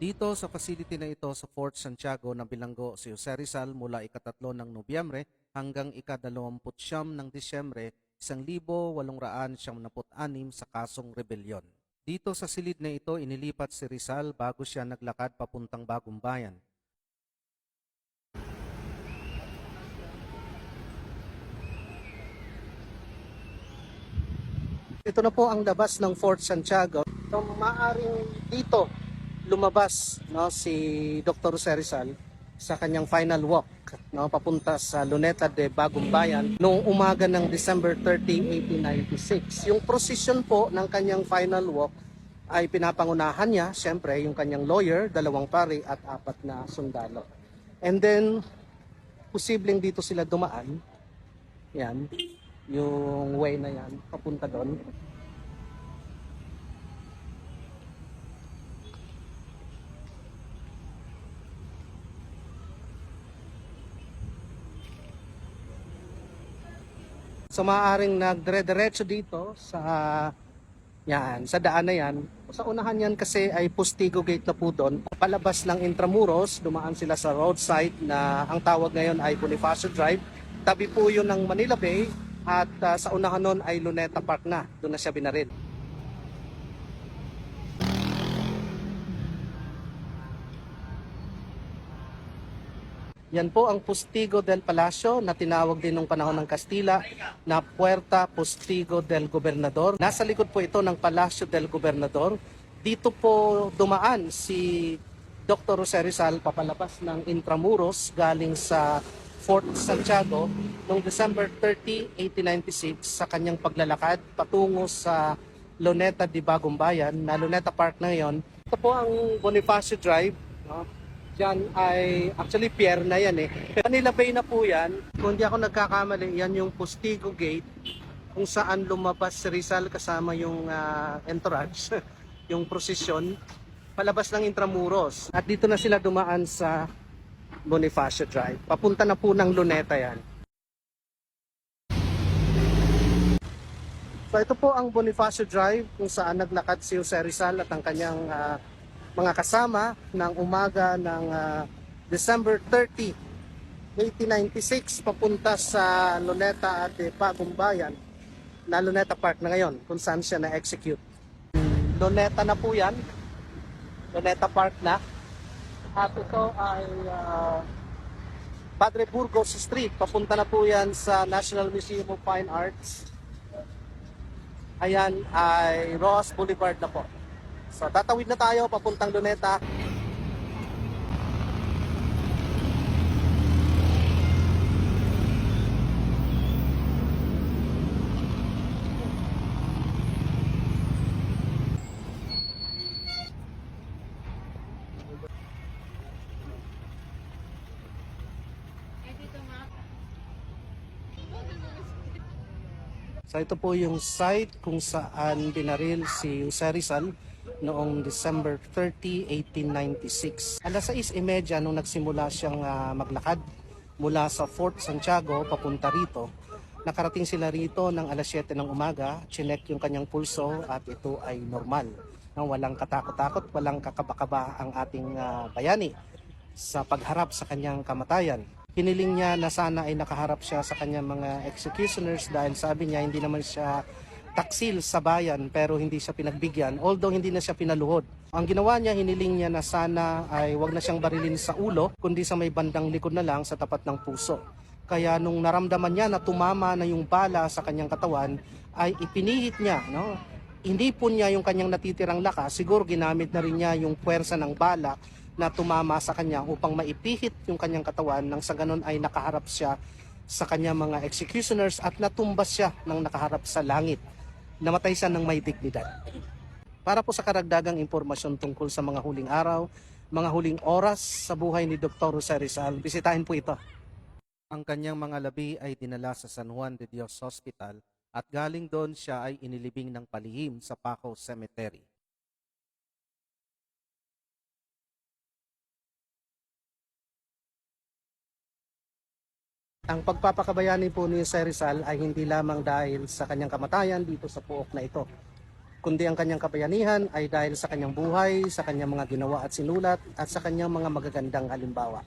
Dito sa facility na ito sa Fort Santiago na bilanggo si Jose Rizal mula ikatatlo ng Nobyembre hanggang ikadalawamputsyam ng Disyembre 1876 sa kasong rebelyon. Dito sa silid na ito inilipat si Rizal bago siya naglakad papuntang Bagong Bayan. Ito na po ang labas ng Fort Santiago. So, maaring dito lumabas no si Dr. Jose Rizal sa kanyang final walk no papunta sa Luneta de Bagong Bayan noong umaga ng December 30, 1896. Yung procession po ng kanyang final walk ay pinapangunahan niya, syempre, yung kanyang lawyer, dalawang pari at apat na sundalo. And then, posibleng dito sila dumaan. Yan, yung way na yan, papunta doon. So maaaring nagdire-diretso dito sa yan, sa daan na yan. Sa unahan yan kasi ay Postigo Gate na po doon. Palabas ng Intramuros, dumaan sila sa roadside na ang tawag ngayon ay Bonifacio Drive. Tabi po yun ng Manila Bay at ah, sa unahan nun ay Luneta Park na. Doon na siya binaril. Yan po ang Postigo del Palacio na tinawag din nung panahon ng Kastila na Puerta Postigo del Gobernador. Nasa likod po ito ng Palacio del Gobernador. Dito po dumaan si Dr. Jose Rizal papalabas ng Intramuros galing sa Fort Santiago noong December 30, 1896 sa kanyang paglalakad patungo sa Luneta de Bagong Bayan na Luneta Park na ngayon. Ito po ang Bonifacio Drive. No? Diyan ay, actually pier na yan eh. Manila Bay na po yan. Kung hindi ako nagkakamali, yan yung Postigo Gate kung saan lumabas si Rizal kasama yung ah, entourage, yung prosesyon, palabas ng Intramuros. At dito na sila dumaan sa Bonifacio Drive. Papunta na po ng Luneta yan. So ito po ang Bonifacio Drive kung saan naglakad si Jose Rizal at ang kanyang ah, mga kasama ng umaga ng ah, December 30, 1896 papunta sa Luneta at eh, Bagong Bayan na Luneta Park na ngayon kung saan siya na-execute. Luneta na po yan. Luneta Park na. At ito ay ah, Padre Burgos Street. Papunta na po yan sa National Museum of Fine Arts. Ayan ay Ross Boulevard na po. So tatawid na tayo papuntang Luneta. So ito po yung site kung saan binaril si Jose Rizal noong December 30, 1896. Alas 6.30 nung nagsimula siyang ah, maglakad mula sa Fort Santiago papunta rito. Nakarating sila rito ng alas 7 ng umaga, chinek yung kanyang pulso at ito ay normal. Nang walang katakot-takot, walang kakabakaba ang ating ah, bayani sa pagharap sa kanyang kamatayan. Hiniling niya na sana ay nakaharap siya sa kanyang mga executioners dahil sabi niya hindi naman siya taksil sa bayan pero hindi siya pinagbigyan although hindi na siya pinaluhod. Ang ginawa niya, hiniling niya na sana ay wag na siyang barilin sa ulo kundi sa may bandang likod na lang sa tapat ng puso. Kaya nung naramdaman niya na tumama na yung bala sa kanyang katawan ay ipinihit niya, no? Hindi po niya yung kanyang natitirang lakas, siguro ginamit na rin niya yung puwersa ng bala na tumama sa kanya upang maipihit yung kanyang katawan nang sa ganun ay nakaharap siya sa kanyang mga executioners at natumbas siya ng nakaharap sa langit. Namatay siya ng may dignidad. Para po sa karagdagang impormasyon tungkol sa mga huling araw, mga huling oras sa buhay ni Dr. Jose Rizal, bisitahin po ito. Ang kanyang mga labi ay dinala sa San Juan de Dios Hospital at galing doon siya ay inilibing ng palihim sa Paco Cemetery. Ang pagpapakabayani po ni Jose Rizal ay hindi lamang dahil sa kanyang kamatayan dito sa puok na ito. kundi ang kanyang kabayanihan ay dahil sa kanyang buhay, sa kanyang mga ginawa at sinulat, at sa kanyang mga magagandang halimbawa.